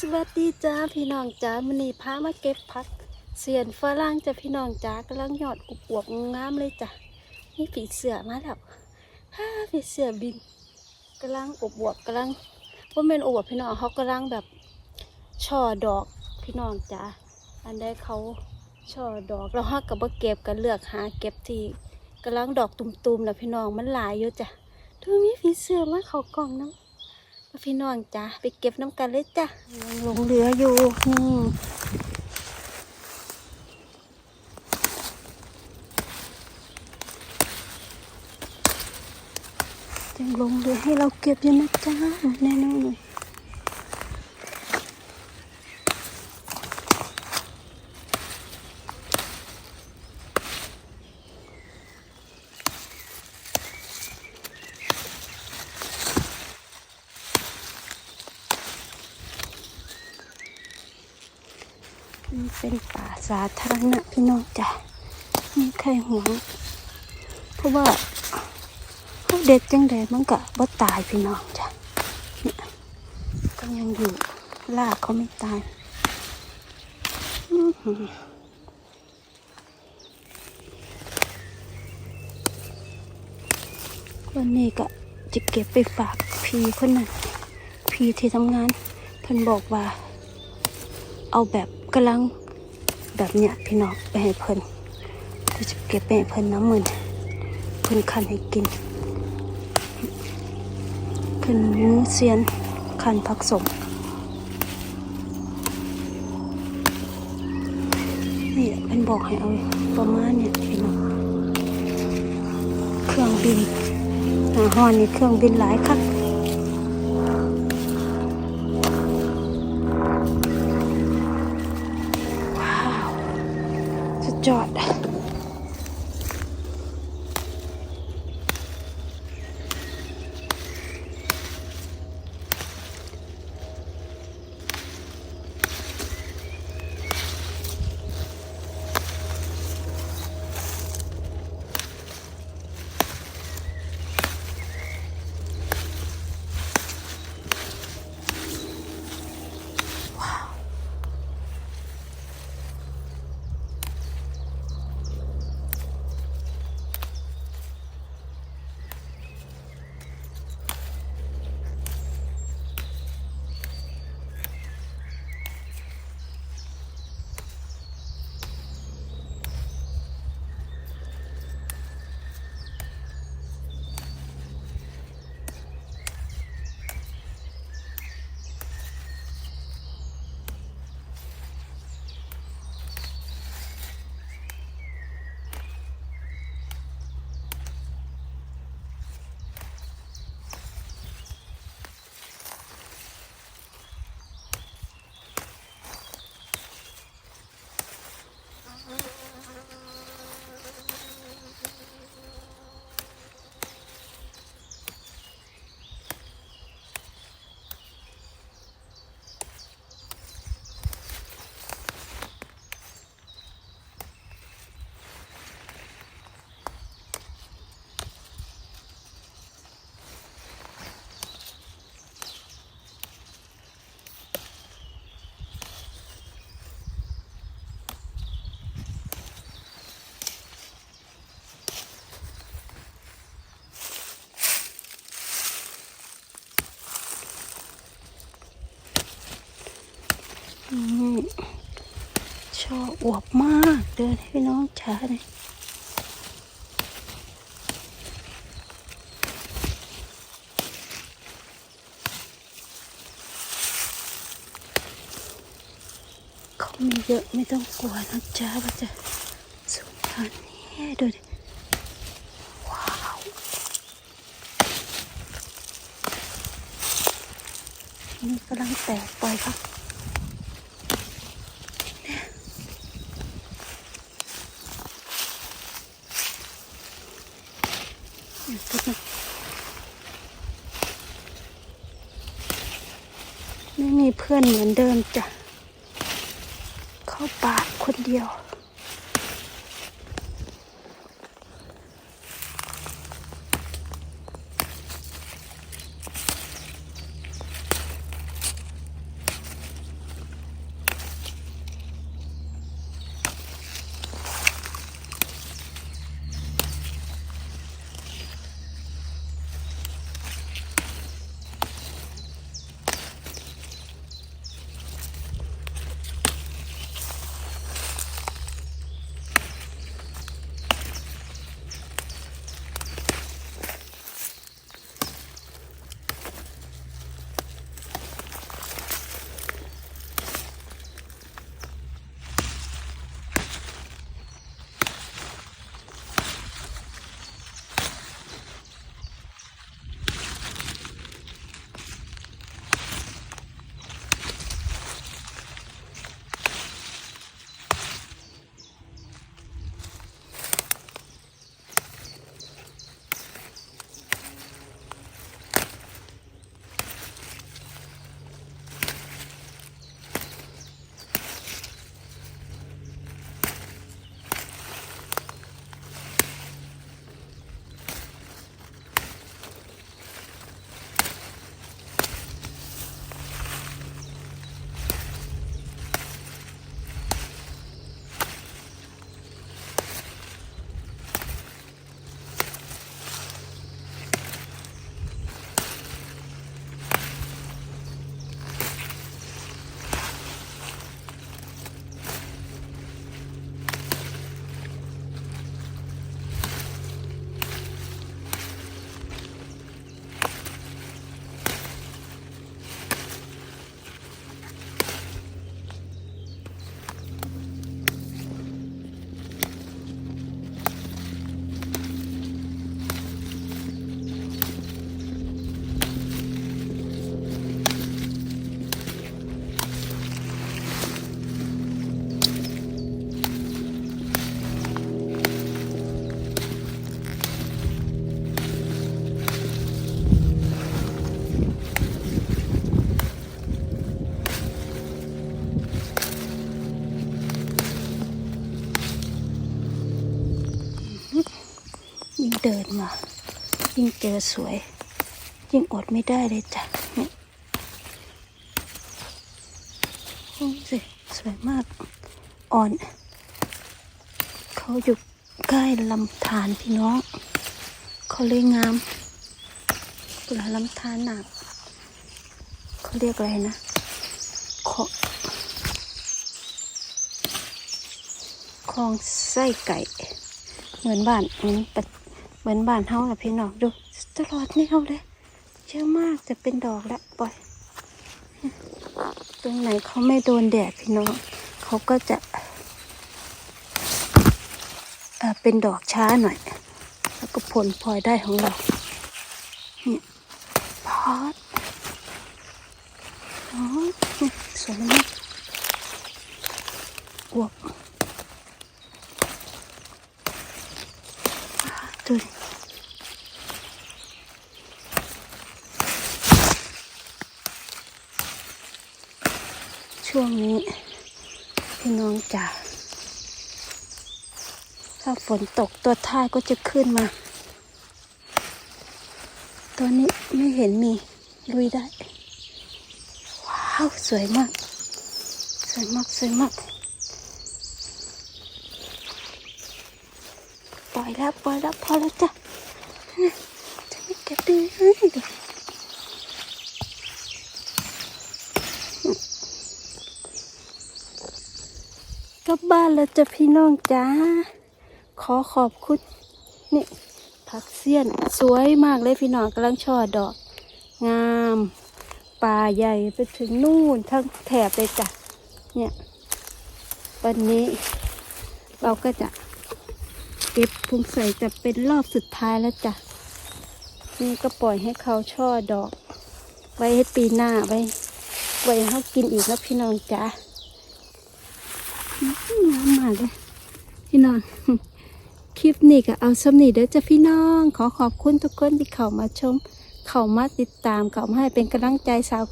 สวัสดีจ้าพี่น้องจ้ามันนี้พามาเก็บผักเสียนฝรั่งจ้ะพี่น้องจ้ากำลังหยอดอุบอวบงามเลยจ้ะนี่ผีเสือมาแล้วฮ่าผีเสือบินกำลังอุบอวบกำลังว่าเป็นอุบอวบพี่น้องเขากำลังแบบช่อดอกพี่น้องจ้าอันใดเขาช่อดอกแล้วฮักกับว่าเก็บกันเลือกหาเก็บที่กำลังดอกตุ่มๆนะพี่น้องมันหลายอยู่จ้ะดูมีผีเสือมาเขากล่องน้ำ พี่น้องจ้ะไปเก็บน้ำกันเลยจ้ะยังหลงเหลืออยู่ยังหลงเหลือให้เราเก็บอยู่นะจ้าแน่นอน นเป็นป่าสาธารณะพี่น้องจ้ะมีใครห่วงเพราะว่าเขาเด็ดจังใดมันก็บ่ตายพี่น้องจ้ะเนี่ยก็ยังอยู่ลากเขาไม่ตายวันนี้ก็จะเก็บไปฝากพี่คนนั้นพี่ที่ทำงานเพิ่นบอกว่า เอาแบบ กำลังแบบเนี้ยพี่น้องไปให้เพิ่นก็จะเก็บไปให้เพิ่นน้ำมันเพิ่นคันให้กิน เพิ่นมือเซียนคันผักสมนี่เพิ่นบอกให้เอาประมาณเนี่ยพี่น้องเครื่องบินหาฮอนนี่เครื่องบินหลายคัก ยอดอืม ชอบอวบมาก เดินให้พี่น้องช้าเลยเขามีเยอะไม่ต้องกลัวนะจ๊ะว่าจะสุดทานนี้ดูดิว้าวนี่กำลังแตกไปครับ ไม่มีเพื่อนเหมือนเดิมจ้ะ เข้าป่าคนเดียว เดินมา ยิ่งเจอสวย ยิ่งอดไม่ได้เลยจ้ะเนี่สิสวยมาก อ่อน เขาอยู่ใกล้ลำธารพี่น้อง เขาเลยงามเวลาลำธารหนักเขาเรียกอะไรนะคลอคลองไส้ไก่ เหมือนบ้านเหมือนปะ เหมือนบ้านเฮาอะพี่น้องดู ตลอดแนวเลยเยอะมากจะเป็นดอกแล้วปล่อย ตรงไหนเขาไม่โดนแดดพี่น้องเขาก็จะเเป็นดอกช้าหน่อย แล้วก็ผลพลอยได้ของเราเนี่ยพอดอ๋อเนี่ยสวยมากอวบอ่าดูดิ ช่วงนี้ พี่น้องจ๋าถ้าฝนตกตัวท้ายก็จะขึ้นมา ตอนนี้ไม่เห็นมีลุยได้ ว้าว สวยมาก สวยมาก สวยมาก ปล่อยแล้ว ปล่อยแล้ว พอแล้วจ้ะจะไม่เก็บดีให้ ดูกลับบ้านแล้วจะพี่น้องจ้า ขอขอบคุณนี่ผักเสี้ยน สวยมากเลยพี่น้องกำลังช่อดอก งามป่าใหญ่ไปถึงนู่นทั้งแถบเลยจ้ะเนี่ย วันนี้เราก็จะเก็บพุงใส่จะเป็นรอบสุดท้ายแล้วจ้ะนี่ก็ปล่อยให้เขาช่อดอก ไว้ให้ปีหน้าไว้ไว้ให้เขากินอีกแล้วพี่น้องจ้ะ อื้อหืองามาเลยพี่น้อง คลิปนี้ก็เอาสมนีเด้อจ้ะพี่น้อง ขอขอบคุณทุกคนที่เข้ามาชม เข้ามาติดตามเข้ามาให้เป็นกำลังใจสาว